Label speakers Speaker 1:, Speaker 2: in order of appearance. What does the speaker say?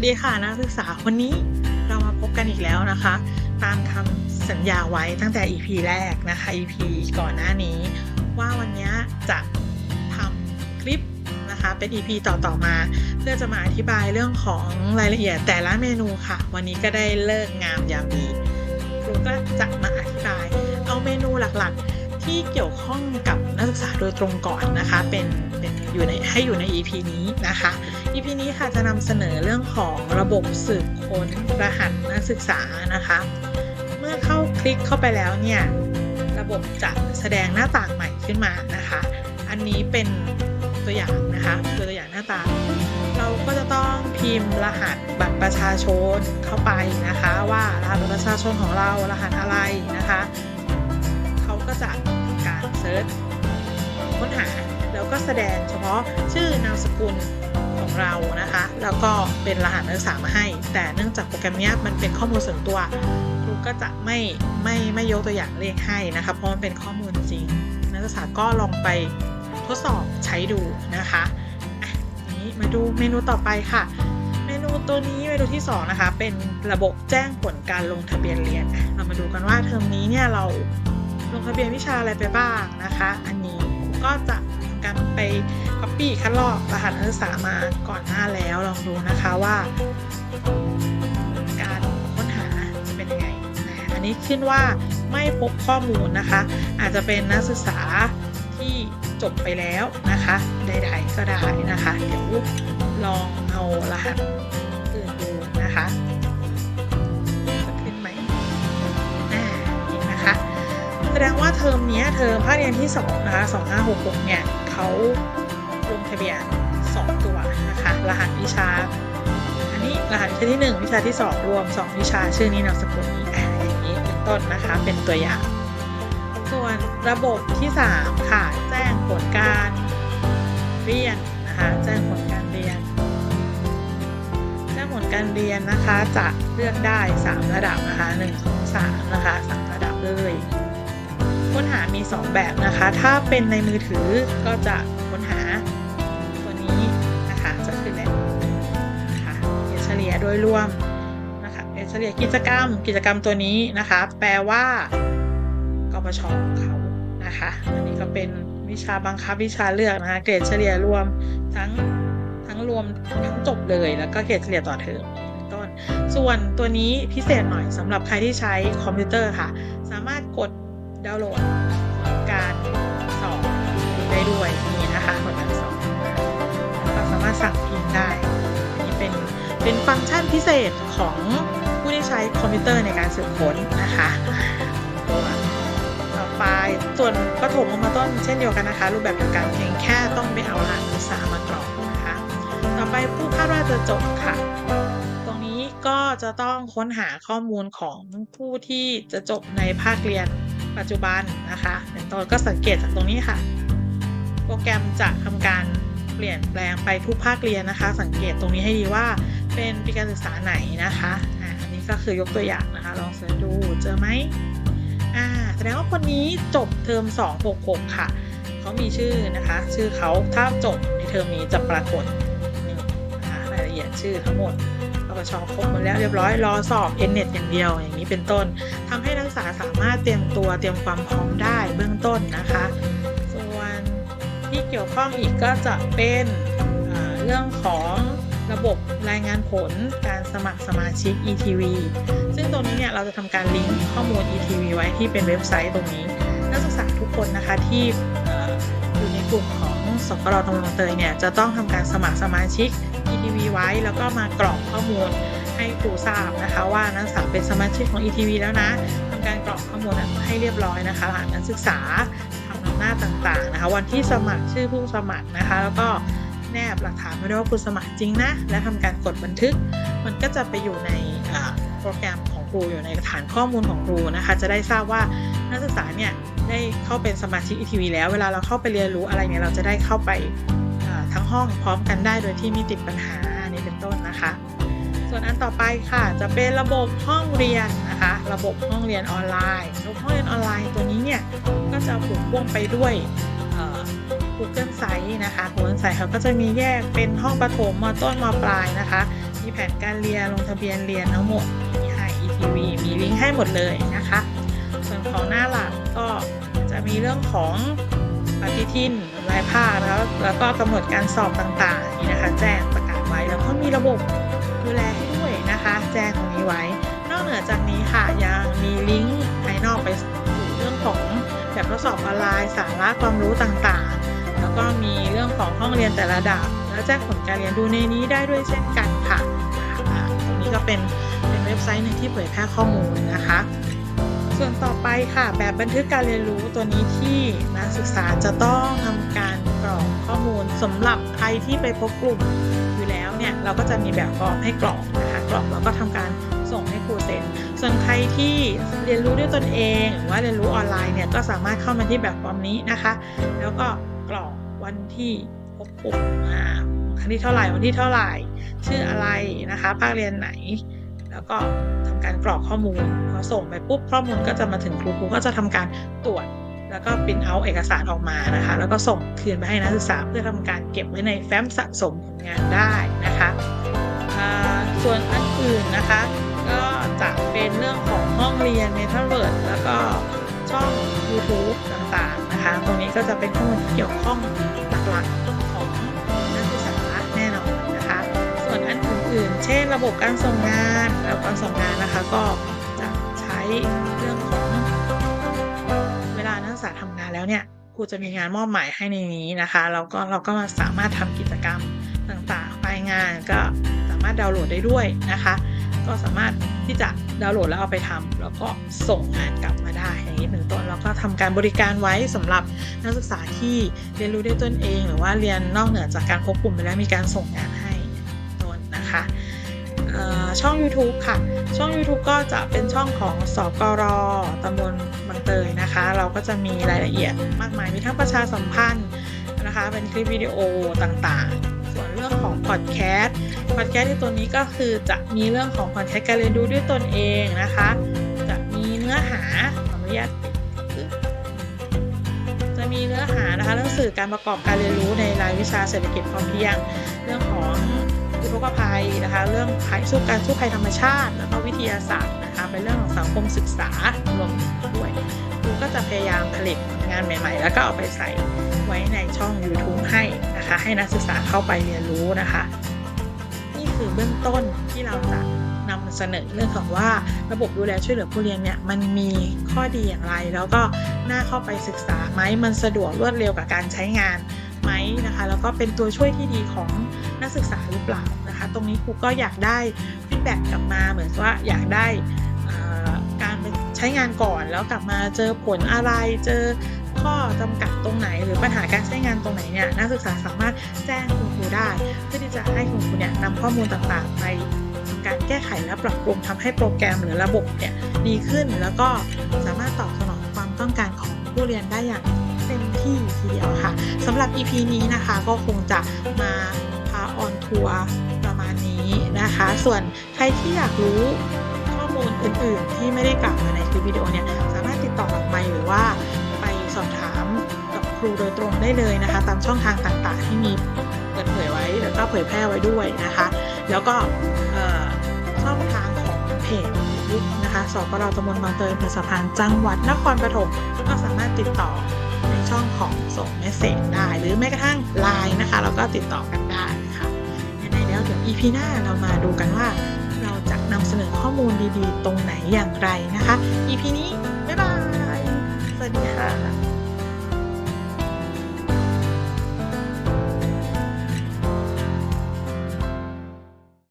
Speaker 1: วัสดีค่ะนักศึกษาวันนี้เรามาพบกันอีกแล้วนะคะ ตามคำสัญญาไว้ตั้งแต่ EP แรกนะคะ EP ก่อนหน้านี้ ว่าวันนี้จะทำคลิปนะคะเป็น EP ต่อๆมา เพื่อจะมาอธิบายเรื่องของรายละเอียดแต่ละเมนูค่ะ วันนี้ก็ได้เลิกงามยามดีครูก็จะมาอธิบาย เอาเมนูหลักๆ ที่เกี่ยวข้องกับนักศึกษาโดยตรงก่อนนะคะเป็นเป็นอยู่ในให้อยู่ใน EP นี้นะคะ EP นี้ค่ะจะนำเสนอเรื่องของระบบสืบค้นรหัสนักศึกษานะคะ เมื่อเข้าคลิกเข้าไปแล้วเนี่ยระบบจะแสดงหน้าต่างใหม่ขึ้นมานะคะ อันนี้เป็นตัวอย่างนะคะคือตัวอย่างหน้าตาเราก็จะต้องพิมพ์รหัสบัตรประชาชนเข้าไปนะคะ ว่ารหัสบัตรประชาชนของเรารหัสอะไรนะคะ ก็จะทำการเซิร์ชค้นหา แล้วก็แสดงเฉพาะชื่อนามสกุลของเรานะคะ แล้วก็เป็นรหัสนักศึกษามาให้ แต่เนื่องจากโปรแกรมนี้มันเป็นข้อมูลส่วนตัวครูก็จะไม่ไม่ไม่ยกตัวอย่างเลขให้นะคะเพราะมันเป็นข้อมูลจริง นักศึกษาก็ลองไปทดสอบใช้ดูนะคะอะทีนี้มาดูเมนูต่อไปค่ะ เมนูตัวนี้เมนูที่สองนะคะ เป็นระบบแจ้งผลการลงทะเบียนเรียน เรามาดูกันว่าเทอมนี้เนี่ยเรา ลงทะเบียนวิชาอะไรไปบ้างนะคะ อันนี้ก็จะทำการไป copy คัดลอกรหัสนักศึกษามาก่อนหน้าแล้วลองดูนะคะว่า การค้นหาจะเป็นยังไงอันนี้ขึ้นว่าไม่พบข้อมูลนะคะ อาจจะเป็นนักศึกษาที่จบไปแล้วนะคะใดๆก็ได้นะคะ เดี๋ยวลองเอารหัสอื่นดูนะคะ ดงว่าเทอมนี้เทอมภาคเรียนที่2นะคะ2566 เนี่ยเขาลงทะเบียน 2 ตัวนะคะ รหัสวิชา อันนี้รหัสวิชาที่ 1 วิชาที่ 2 รวม 2 วิชาชื่อนี้นามสกุลนี้อ่าอย่างนี้เป็นต้นนะคะเป็นตัวอย่าง ส่วนระบบที่ 3 ค่ะ แจ้งผลการเรียนนะคะแจ้งผลการเรียนแจ้งผลการเรียนนะคะจะเลือกได้ 3 ระดับนะคะ1 2 3 นะคะ 3 ระดับเลย ค้นหามี 2 แบบนะคะ ถ้าเป็นในมือถือก็จะค้นหาตัวนี้นะคะจะขึ้นแล้วนะคะเกรดเฉลี่ยโดยรวมนะคะเกรดเฉลี่ยกิจกรรมกิจกรรมตัวนี้นะคะ แปลว่ากปชของเขานะคะอันนี้ก็เป็นวิชาบังคับวิชาเลือกนะคะเกรดเฉลี่ยรวมทั้งทั้งรวมทั้งจบเลยแล้วก็เกรดเฉลี่ยต่อเทอมต้น ส่วนตัวนี้พิเศษหน่อยสำหรับใครที่ใช้คอมพิวเตอร์ค่ะ สามารถกด ดาวน์โหลดผลการสอบได้ด้วยนี่นะคะผลการสอบแล้วก็สามารถสั่งพิมพ์ได้นนี้เป็นเป็นฟังก์ชันพิเศษของผู้ที่ใช้คอมพิวเตอร์ในการสืบค้นนะคะตัวต่อไปส่วนประถมมาต้นเช่นเดียวกันนะคะ รูปแบบเดียวกันเพียงแค่ต้องไปเอารหัสนักศึกษามากรอกนะคะ ต่อไปผู้คาดว่าจะจบค่ะ ตรงนี้ก็จะต้องค้นหาข้อมูลของผู้ที่จะจบในภาคเรียน ปัจจุบันนะคะเป็นต้นก็สังเกตจากตรงนี้ค่ะ โปรแกรมจะทำการเปลี่ยนแปลงไปทุกภาคเรียนนะคะ สังเกตตรงนี้ให้ดีว่าเป็นปีการศึกษาไหนนะคะอันนี้ก็คือยกตัวอย่างนะคะ ลองเสิร์ชดูเจอไหมอ่าแสดงว่าคนนี้จบเทอม 266 ค่ะ เขามีชื่อนะคะ ชื่อเขาถ้าจบในเทอมนี้จะปรากฏนี่นะคะรายละเอียดชื่อทั้งหมด ปชครบหมดแล้วเรียบร้อยรอสอบ n n e t อย่างเดียวอย่างนี้เป็นต้นทำให้นักศึกษาสามารถเตรียมตัวเตรียมความพร้อมได้เบื้องต้นนะคะ ส่วนที่เกี่ยวข้องอีกก็จะเป็นเรื่องของระบบรายงานผลการสมัครสมาชิก ETV ซึ่งตรงนี้เนี่ยเราจะทำการลิงก์ข้อมูล ETV ไว้ที่เป็นเว็บไซต์ตรงนี้ นักศึกษาทุกคนนะคะที่อยู่ในกลุ่มของสกรตำรงเตยเนี่ยจะต้องทำการสมัครสมาชิก ETV ไว้ แล้วก็มากรอกข้อมูลให้ครูทราบนะคะ ว่านักศึกษาเป็นสมาชิกของ ETV แล้วนะทำการกรอกข้อมูลให้เรียบร้อยนะคะรหัสนักศึกษาทำนำหน้าต่างๆนะคะ วันที่สมัครชื่อผู้สมัครนะคะ แล้วก็แนบหลักฐานไว้ด้วยว่าคุณสมัครจริงนะ และทำการกดบันทึก มันก็จะไปอยู่ในโปรแกรมของครูอยู่ในฐานข้อมูลของครูนะคะ จะได้ทราบว่านักศึกษาเนี่ยได้เข้าเป็นสมาชิก ETV แล้ว เวลาเราเข้าไปเรียนรู้อะไรเนี่ยเราจะได้เข้าไป ทั้งห้องพร้อมกันได้โดยที่ไม่ติดปัญหาอันนี้เป็นต้นนะคะ ส่วนอันต่อไปค่ะจะเป็นระบบห้องเรียนนะคะ ระบบห้องเรียนออนไลน์ระบบห้องเรียนออนไลน์ตัวนี้เนี่ยก็จะผูกพ่วงไปด้วยเอ่อ Google Site นะคะ Google Site เขาก็จะมีแยกเป็นห้องประถมมต้นมปลายนะคะ มีแผนการเรียนลงทะเบียนเรียนทั้งหมดมีให้ ETV มีลิงก์ให้หมดเลยนะคะ ส่วนของหน้าหลักก็จะมีเรื่องของปฏิทิน รายภาคแล้วแล้วก็กำหนดการสอบต่างๆนี่นะคะ แจ้งประกาศไว้แล้วก็มีระบบดูแลให้ด้วยนะคะ แจ้งตรงนี้ไว้ นอกเหนือจากนี้ค่ะยังมีลิงก์ภายนอกไปดูเรื่องของแบบทดสอบออนไลน์สาระความรู้ต่างๆ แล้วก็มีเรื่องของห้องเรียนแต่ละดับแล้วแจ้งผลการเรียนดูในนี้ได้ด้วยเช่นกันค่ะตรงนี้ก็เป็นเป็นเว็บไซต์หนึ่งที่เผยแพร่ข้อมูลนะคะ ส่วนต่อไปค่ะ แบบบันทึกการเรียนรู้ตัวนี้ที่นักศึกษาจะต้องทำการกรอกข้อมูลสำหรับใครที่ไปพบกลุ่มอยู่แล้วเนี่ยเราก็จะมีแบบฟอร์มให้กรอกนะคะกรอกแล้วก็ทำการส่งให้ครูเซ็นส่วนใครที่เรียนรู้ด้วยตนเองหรือว่าเรียนรู้ออนไลน์เนี่ยก็สามารถเข้ามาที่แบบฟอร์มนี้นะคะ แล้วก็กรอกวันที่พบกลุ่มอ่าครั้งที่เท่าไหร่วันที่เท่าไหร่ ชื่ออะไรนะคะ ภาคเรียนไหน แล้วก็ทำการกรอกข้อมูลพอส่งไปปุ๊บข้อมูลก็จะมาถึงครูครูก็จะทำการตรวจ แล้วก็ปริ้นเอาเอกสารออกมานะคะ แล้วก็ส่งคืนไปให้นักศึกษาเพื่อทำการเก็บไว้ในแฟ้มสะสมผลงานได้นะคะส่วนอันอื่นนะคะ ก็จะเป็นเรื่องของห้องเรียน m e t a เวิร์ดแล้วก็ช่อง YouTube ต่างๆนะคะ ตรงนี้ก็จะเป็นข้อมูลที่เกี่ยวข้องหลักๆของ อื่นๆเช่น ระบบการส่งงานแล้วการส่งงานนะคะก็จะใช้เรื่องของเวลานักศึกษาทำงานแล้วเนี่ยครูจะมีงานมอบหมายให้ในนี้นะคะแล้วก็เราก็สามารถทำกิจกรรมต่างๆไฟล์งานก็สามารถดาวน์โหลดได้ด้วยนะคะ ก็สามารถที่จะดาวน์โหลดแล้วเอาไปทำแล้วก็ส่งงานกลับมาได้อย่างนี้เป็นต้นแล้วก็ทำการบริการไว้สำหรับนักศึกษาที่เรียนรู้ด้วยตนเอง หรือว่าเรียนนอกเหนือจากการควบคุมไปแล้วมีการส่งงานให้ ช่อง YouTube ค่ะ ช่อง YouTube ก็จะเป็นช่องของสกรตำบลบางเตยนะคะ เราก็จะมีรายละเอียดมากมายมีทั้งประชาสัมพันธ์นะคะ เป็นคลิปวิดีโอต่างๆ ส่วนเรื่องของพอดแคสต์พอดแคสต์ที่ตัวนี้ก็คือจะมีเรื่องของพอดแคสต์การเรียนรู้ด้วยตนเองนะคะ จะมีเนื้อหาขออนุญาตจะมีเนื้อหานะคะเรื่องสื่อการประกอบการเรียนรู้ในรายวิชาเศรษฐกิจพอเพียง เรื่องของ อุทกภัยนะคะ เรื่องภัยสู้การสู้ภัยธรรมชาติ แล้วก็วิทยาศาสตร์นะคะเป็นเรื่องของสังคมศึกษารวมด้วยครูก็จะพยายามผลิตงานใหม่ ๆ แล้วก็เอาไปใส่ไว้ในช่อง YouTube ให้นะคะ ให้นักศึกษาเข้าไปเรียนรู้นะคะ นี่คือเบื้องต้นที่เราจะนำเสนอเรื่องของว่าระบบดูแลช่วยเหลือผู้เรียนเนี่ยมันมีข้อดีอย่างไร แล้วก็น่าเข้าไปศึกษาไหมมันสะดวกรวดเร็วกับการใช้งานไหมนะคะ แล้วก็เป็นตัวช่วยที่ดีของ นักศึกษาหรือเปล่านะคะ ตรงนี้ครูก็อยากได้ฟีดแบ็กกลับมาเหมือนว่าอยากได้การใช้งานก่อนแล้วกลับมาเจอผลอะไรเจอข้อจำกัดตรงไหน หรือปัญหาการใช้งานตรงไหนเนี่ยนักศึกษาสามารถแจ้งคุณครูได้ เพื่อที่จะให้คุณครูเนี่ยนำข้อมูลต่างๆ ไปทำการแก้ไขและปรับปรุงทำให้โปรแกรมหรือระบบเนี่ยดีขึ้นแล้วก็สามารถตอบสนองความต้องการของผู้เรียนได้อย่างเต็มที่ทีเดียวค่ะสำหรับ EP นี้นะคะก็คงจะมาาออนทัวร์ประมาณนี้นะคะ ส่วนใครที่อยากรู้ข้อมูลอื่นๆ ที่ไม่ได้กล่าวมาในคลิปวิดีโอเนี่ยสามารถติดต่อกับไมหรือว่าไปสอบถามกับครูโดยตรงได้เลยนะคะ ตามช่องทางต่างๆ ที่มีเปิดเผยไว้แล้วก็เผยแพร่ไว้ด้วยนะคะ แล้วก็ช่องทางของเพจยุคนะคะสกรตำบลบางเตยอำเภอสะพานจังหวัดนครปฐมก็สามารถติดต่อในช่องของส่งเมสเซจได้ หรือแม้กระทั่งไลน์นะคะแล้วก็ติดต่อกันได้ EP หน้าเรามาดูกันว่า เราจะนำเสนอข้อมูลดีๆ ตรงไหนอย่างไรนะคะ EP นี้ บ๊ายบาย สวัสดีค่ะ